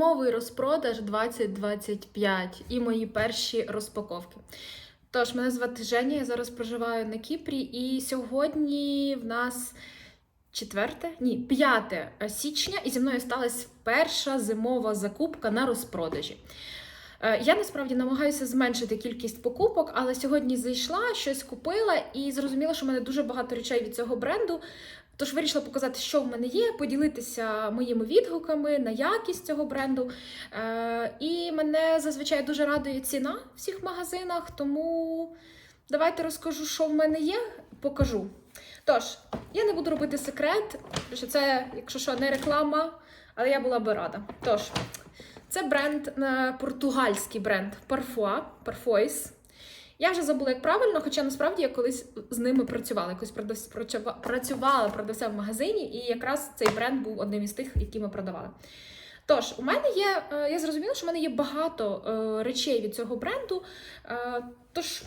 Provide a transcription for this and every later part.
Зимовий розпродаж 2025 і мої перші розпаковки. Тож, мене звати Женя, я зараз проживаю на Кіпрі, і сьогодні в нас 4, ні, 5 січня, і зі мною сталася перша зимова закупка на розпродажі. Е, Я насправді намагаюся зменшити кількість покупок, але сьогодні зайшла, щось купила і зрозуміла, що в мене дуже багато речей від цього бренду. Тож вирішила показати, що в мене є, поділитися моїми відгуками на якість цього бренду. Е, і мене зазвичай дуже радує ціна в всіх магазинах, тому давайте розкажу, що в мене є, покажу. Тож, я не буду робити секрет, що це, якщо що, не реклама, але я була би рада. Тож, це бренд, е, португальський бренд Parfois, Parfois. Я вже забула, як правильно, хоча насправді я колись з ними працювала. Якось працювала продавця в магазині, і якраз цей бренд був одним із тих, які ми продавали. Тож, у мене є, е, я зрозуміла, що в мене є багато е, речей від цього бренду. Е, тож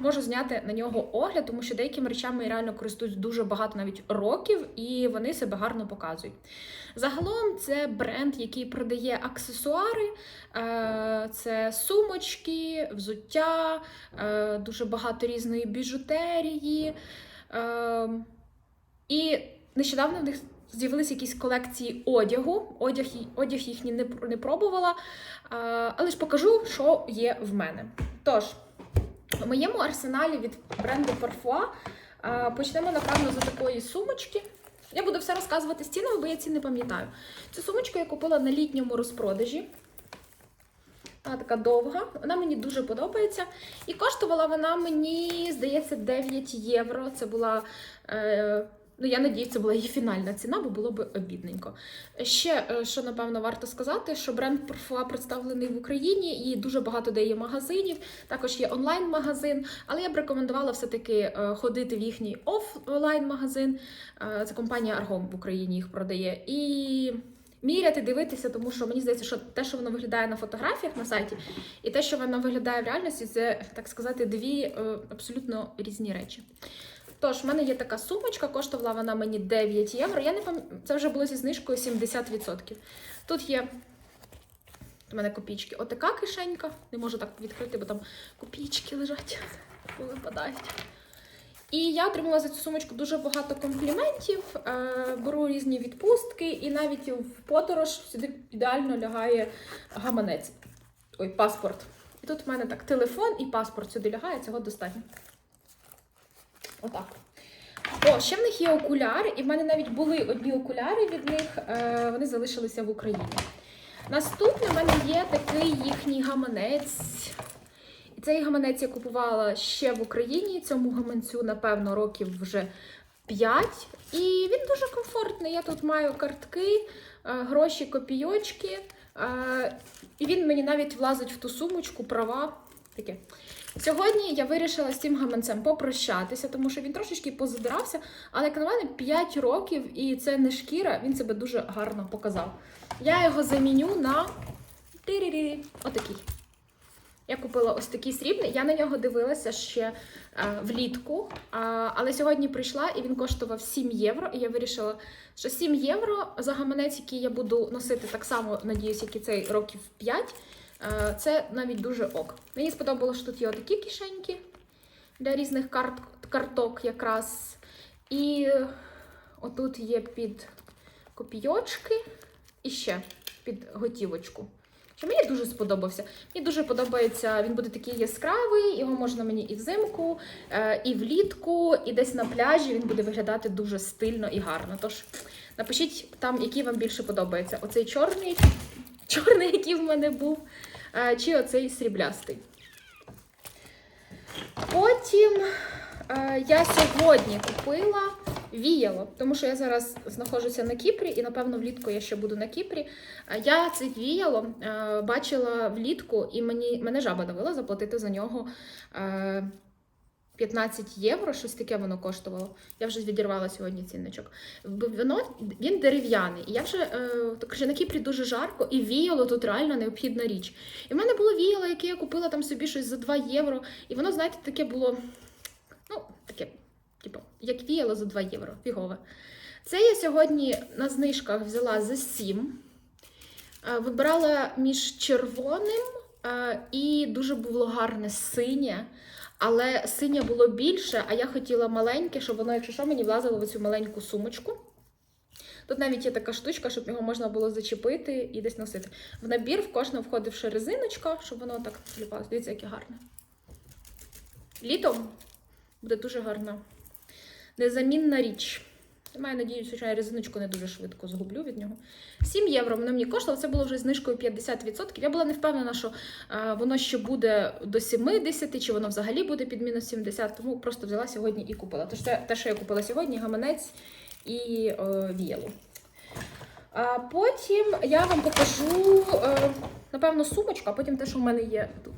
можу зняти на нього огляд, тому що деякими речами я реально користуюсь дуже багато навіть років, і вони себе гарно показують. Загалом це бренд, який продає аксесуари, це сумочки, взуття, дуже багато різної біжутерії. І нещодавно в них з'явилися якісь колекції одягу. Одяг, одяг їхній не, не пробувала, але ж покажу, що є в мене. Тож, у моєму арсеналі від бренду Parfois почнемо, напевно, з такої сумочки. Я буду все розказувати з цінами, бо я ці не пам'ятаю. Цю сумочку я купила на літньому розпродажі. Вона така довга, вона мені дуже подобається. І коштувала вона мені, здається, 9 євро. Це була. Е, ну, я надію, це була її фінальна ціна, бо було б обідненько. Ще, е, що напевно варто сказати, що бренд Parfois представлений в Україні і дуже багато де є магазинів. Також є онлайн-магазин, але я б рекомендувала все-таки е, ходити в їхній офлайн-магазин. Е, Це компанія Argom в Україні їх продає. І міряти, дивитися, тому що мені здається, що те, що воно виглядає на фотографіях на сайті, і те, що воно виглядає в реальності, це так сказати дві абсолютно різні речі. Тож, в мене є така сумочка, коштувала вона мені 9 євро. Я не пам'ятаю, це вже було зі знижкою 70%. Тут є у мене копійки. Отака кишенька. Не можу так відкрити, бо там копійки лежать, випадають. І я отримала за цю сумочку дуже багато компліментів. Е, беру різні відпустки, і навіть в подорож сюди ідеально лягає гаманець. Ой, паспорт. І тут в мене так телефон і паспорт сюди лягає, цього достатньо. Отак. О, ще в них є окуляри, і в мене навіть були одні окуляри від них, е, вони залишилися в Україні. Наступний в мене є такий їхній гаманець. І цей гаманець я купувала ще в Україні. Цьому гаманцю, напевно, років вже 5. І він дуже комфортний. Я тут маю картки, е, гроші, копійочки. е, І він мені навіть влазить в ту сумочку, права. Таке. Сьогодні я вирішила з цим гаманцем попрощатися, тому що він трошечки позадирався, але як на мене 5 років і це не шкіра, він себе дуже гарно показав. Я його заміню на отакий. Я купила ось такий срібний. Я на нього дивилася ще е, влітку, а, але сьогодні прийшла і він коштував 7 євро. І я вирішила, що 7 євро за гаманець, який я буду носити так само, надіюсь, як і цей років 5. Е, Це навіть дуже ок. Мені сподобалося, що тут є отакі кишеньки для різних карт, карток якраз. І отут є під копійочки і ще під готівочку. Що мені дуже сподобався. Мені дуже подобається, він буде такий яскравий, його можна мені і взимку, е, і влітку, і десь на пляжі він буде виглядати дуже стильно і гарно. Тож напишіть там, який вам більше подобається. Оцей чорний, чорний, який в мене був, чи оцей сріблястий. Потім е, я сьогодні купила віяло, тому що я зараз знаходжуся на Кіпрі, і напевно влітку я ще буду на Кіпрі. Е, Я це віяло е, бачила влітку, і мені мене жаба давила заплатити за нього. Е, 15 євро, щось таке воно коштувало. Я вже відірвала сьогодні цінничок. Воно він дерев'яний. І я вже е, на Кіпрі дуже жарко, і віяло тут реально необхідна річ. І в мене було віяло, яке я купила там собі щось за 2 євро. І воно, знаєте, таке було, ну, таке, типу, як віяло за 2 євро. Фігове. Це я сьогодні на знижках взяла за 7. Е, Вибирала між червоним е, і дуже було гарне синє. Але синє було більше, а я хотіла маленьке, щоб воно, якщо що, мені влазило в цю маленьку сумочку. Тут навіть є така штучка, щоб його можна було зачепити і десь носити. В набір в кожного входив ще резиночка, щоб воно так тіліпалося. Дивіться, яке гарне. Літом буде дуже гарно. Незамінна річ. Маю надію, що я резиночку не дуже швидко згублю від нього. 7 євро воно мені коштувало, це було вже знижкою 50%. Я була не впевнена, що воно ще буде до 70, чи воно взагалі буде під мінус 70, тому просто взяла сьогодні і купила. Тож це те, що я купила сьогодні, гаманець і е, віялу. А потім я вам покажу, е, напевно, сумочку, а потім те, що в мене є тут.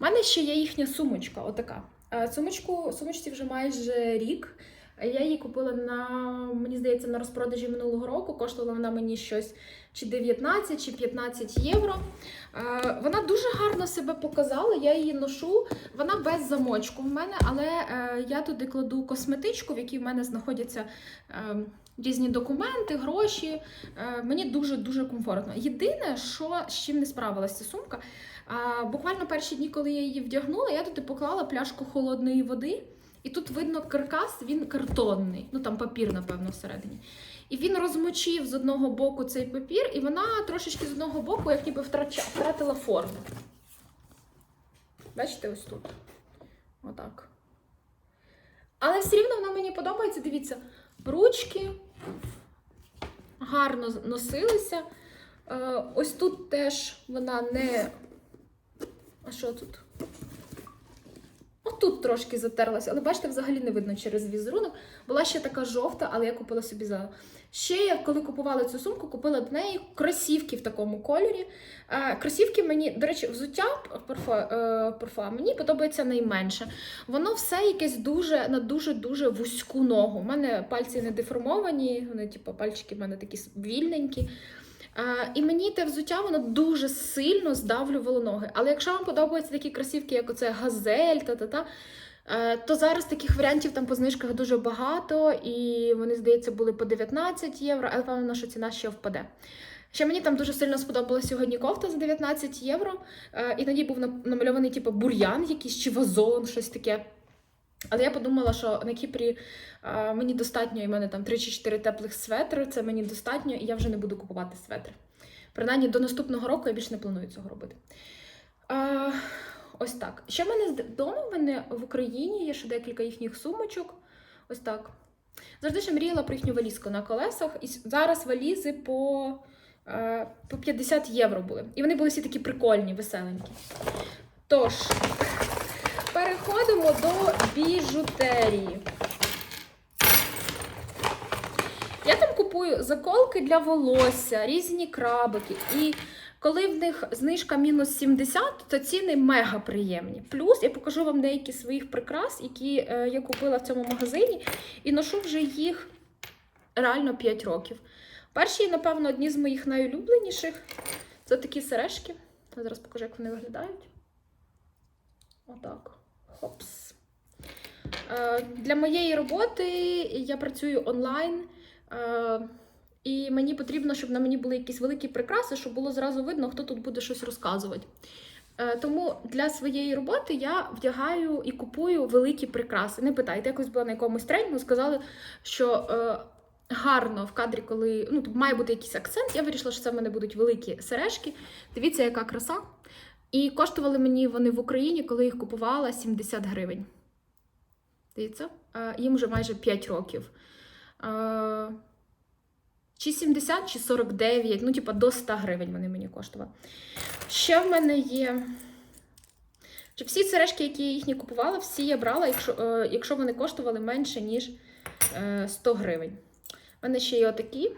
У мене ще є їхня сумочка, отака. Е, Сумочку, сумочці вже майже рік. Я її купила на, мені здається, на розпродажі минулого року. Коштувала вона мені щось чи 19, чи 15 євро. Е, Вона дуже гарно себе показала. Я її ношу. Вона без замочку в мене, але е, я туди кладу косметичку, в якій в мене знаходяться е, різні документи, гроші. Мені дуже дуже комфортно. Єдине, що з чим не справилася сумка. Буквально перші дні, коли я її вдягнула, я туди поклала пляшку холодної води, і тут видно каркас, він картонний, ну там папір, напевно, всередині. І він розмочив з одного боку цей папір, і вона трошечки з одного боку, як ніби втратила форму. Бачите, ось тут. Отак. Але все рівно вона мені подобається. Дивіться, ручки гарно носилися. Е, Ось тут теж вона не. А що тут? Отут трошки затерлася, але бачите, взагалі не видно через візерунок. Була ще така жовта, але я купила собі за. Ще я, коли купувала цю сумку, купила до неї кросівки в такому кольорі. Е, кросівки мені, до речі, взуття парфа, е, парфа мені подобається найменше. Воно все якесь дуже на дуже-дуже вузьку ногу. У мене пальці не деформовані, вони, типу, пальчики в мене такі вільненькі. І мені те взуття воно дуже сильно здавлювало ноги. Але якщо вам подобаються такі кросівки, як оце газель, та-та-та, е, то зараз таких варіантів там по знижках дуже багато, і вони, здається, були по 19 євро, але певно, що ціна ще впаде. Ще мені там дуже сильно сподобалася сьогодні кофта за 19 євро, е, і на ній був намальований типу, бур'ян якийсь чи вазон, щось таке. Але я подумала, що на Кіпрі а, мені достатньо, і в мене там 3 чи 4 теплих светри, це мені достатньо, і я вже не буду купувати светри. Принаймні до наступного року я більше не планую цього робити. А, ось так. Ще в мене вдома в мене в Україні є ще декілька їхніх сумочок. Ось так. Завжди ще мріяла про їхню валізку на колесах. І зараз валізи по, по 50 євро були. І вони були всі такі прикольні, веселенькі. Тож, переходимо до біжутерії. Я там купую заколки для волосся, різні крабики. І коли в них знижка мінус 70, то ціни мега приємні. Плюс я покажу вам деякі своїх прикрас, які е, я купила в цьому магазині, і ношу вже їх реально 5 років. Перші, напевно, одні з моїх найулюбленіших це такі сережки. Зараз покажу, як вони виглядають. Отак. Хопс. Е, Для моєї роботи я працюю онлайн. Е, І мені потрібно, щоб на мені були якісь великі прикраси, щоб було зразу видно, хто тут буде щось розказувати. Е, Тому для своєї роботи я вдягаю і купую великі прикраси. Не питайте, якось була на якомусь тренінгу, сказали, що гарно в кадрі, коли ну, має бути якийсь акцент. Я вирішила, що це в мене будуть великі сережки. Дивіться, яка краса. І коштували мені вони в Україні, коли їх купувала 70 гривень. Дивіться, е, їм вже майже 5 років. Е, Чи 70, чи 49, ну, типа до 100 гривень вони мені коштували. Ще в мене є. Чи всі сережки, які я їхні купувала, всі я брала, якщо, е, якщо вони коштували менше, ніж е, 100 гривень. У мене ще є отакі.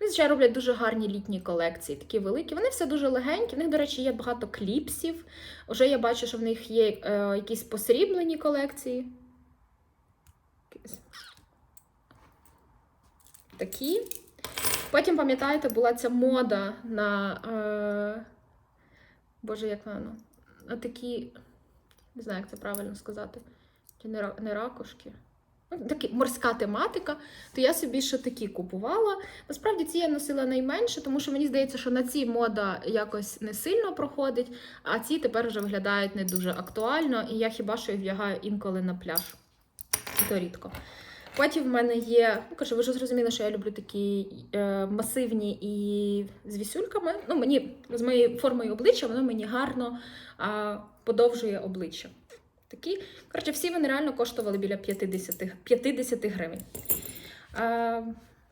Вони, звичайно, роблять дуже гарні літні колекції, такі великі. Вони все дуже легенькі. В них, до речі, є багато кліпсів. Уже я бачу, що в них є е, якісь посріблені колекції. Такі. Потім, пам'ятаєте, була ця мода на. Е, Боже, як воно? На такі. Не знаю, як це правильно сказати. Не ракушки. Такі морська тематика, то я собі ще такі купувала. Насправді ці я носила найменше, тому що мені здається, що на ці мода якось не сильно проходить, а ці тепер вже виглядають не дуже актуально, і я хіба що їх вдягаю інколи на пляж. І то рідко. Потім в мене є, ну кажу, ви ж зрозуміли, що я люблю такі е, масивні і з вісюльками. Ну, мені з моєю формою обличчя, воно мені гарно а, подовжує обличчя. Такі, коротше, всі вони реально коштували біля 50, 50 гривень. А,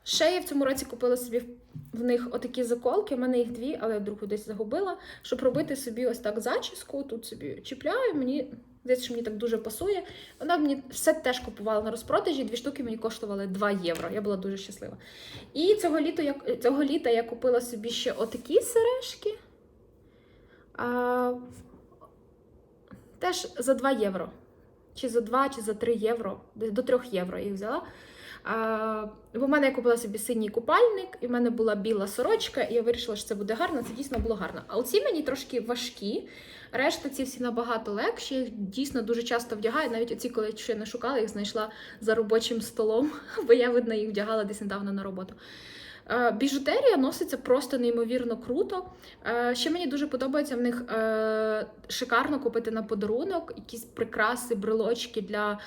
ще я в цьому році купила собі в- них отакі заколки. У мене їх дві, але я другу десь загубила, щоб робити собі ось так зачіску. Тут собі чіпляю. Мені здається, що мені так дуже пасує. Вона мені все теж купувала на розпродажі. Дві штуки мені коштували 2 євро. Я була дуже щаслива. І цього літа я, цього літа я купила собі ще отакі сережки. А, теж за 2 євро. Чи за 2, чи за 3 євро. До 3 євро їх взяла. А, бо в мене я купила собі синій купальник, і в мене була біла сорочка, і я вирішила, що це буде гарно. Це дійсно було гарно. А оці мені трошки важкі. Решта ці всі набагато легші. Їх дійсно дуже часто вдягаю. Навіть оці, коли ще не шукала, їх знайшла за робочим столом, бо я, видно, їх вдягала десь недавно на роботу. Е, Біжутерія носиться просто неймовірно круто. Е, Ще мені дуже подобається в них е, шикарно купити на подарунок якісь прикраси, брелочки для,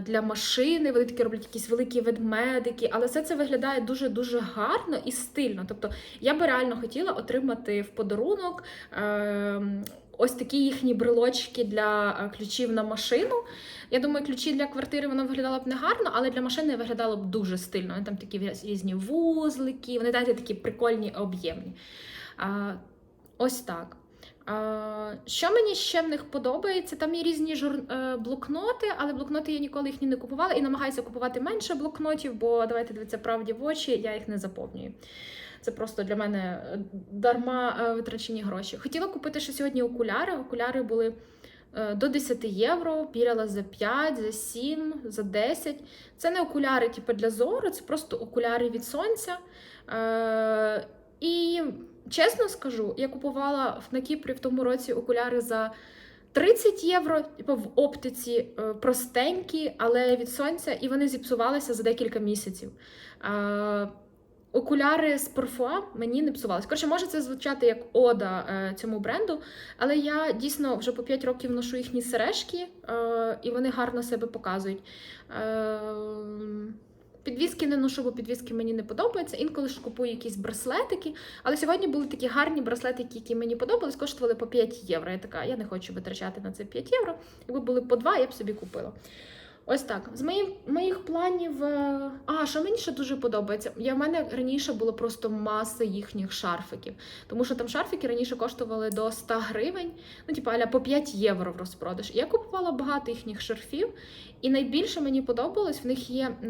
для машини. Вони такі роблять якісь великі ведмедики, але все це виглядає дуже-дуже гарно і стильно. Тобто я би реально хотіла отримати в подарунок. Ось такі їхні брелочки для е, ключів на машину. Я думаю, ключі для квартири воно виглядало б не гарно, але для машини виглядало б дуже стильно. Вони там такі різні вузлики, вони знаєте, такі прикольні, об'ємні. Ось так. Що мені ще в них подобається? Там є різні жур... е, блокноти, але блокноти я ніколи їх не купувала і намагаюся купувати менше блокнотів, бо давайте дивитися правді в очі, я їх не заповнюю. Це просто для мене е, дарма е, витрачені гроші. Хотіла купити ще сьогодні окуляри. Окуляри були е, до 10 євро, піряла за 5, за 7, за 10. Це не окуляри типу, для зору, це просто окуляри від сонця. І чесно скажу, я купувала на Кіпрі в тому році окуляри за 30 євро, типу в оптиці простенькі, але від сонця, і вони зіпсувалися за декілька місяців. Окуляри з Parfum мені не псувалися. Коротше, може це звучати як ода е, цьому бренду, але я дійсно вже по 5 років ношу їхні сережки, е, і вони гарно себе показують. Е, підвіски не ношу, бо підвіски мені не подобаються. Інколи ж купую якісь браслетики. Але сьогодні були такі гарні браслетики, які мені подобались, коштували по 5 євро. Я така, я не хочу витрачати на це 5 євро. Якби були по 2, я б собі купила. Ось так. З моїх, моїх планів. е, А, що мені ще дуже подобається? Я в мене раніше було просто маса їхніх шарфиків. Тому що там шарфики раніше коштували до 100 гривень, ну, типу, аля по 5 євро в розпродаж. Я купувала багато їхніх шарфів, і найбільше мені подобалось, в них є е,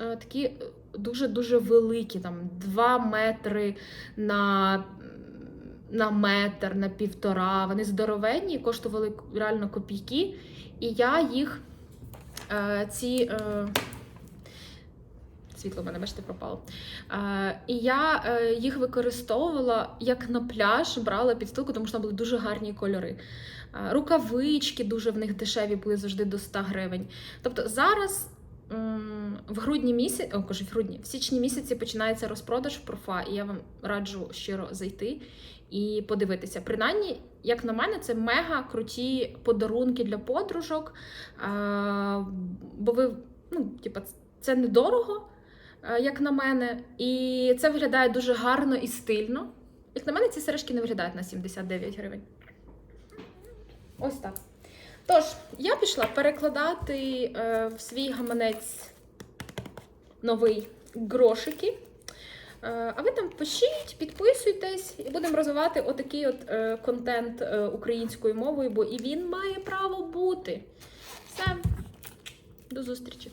е, такі дуже-дуже великі, там 2 метри на. На метр, на півтора. Вони здоровенні, коштували реально копійки. І я їх ці. Е, світло мене, бачите, пропало. Е, і я е, їх використовувала як на пляж, брала підстилку, тому що там були дуже гарні кольори. Е, рукавички дуже в них дешеві були завжди до 100 гривень. Тобто зараз. В грудні місяці, о, кажу, в грудні, в січні місяці починається розпродаж профа, і я вам раджу щиро зайти і подивитися. Принаймні, як на мене, це мега круті подарунки для подружок. А, бо ви, ну, типа, це недорого, е, як на мене, і це виглядає дуже гарно і стильно. Як на мене, ці сережки не виглядають на 79 гривень. Ось так. Тож, я пішла перекладати е, в свій гаманець новий грошики. Е, А ви там пишіть, підписуйтесь, і будемо розвивати отакий от е, контент е, українською мовою, бо і він має право бути. Все, до зустрічі!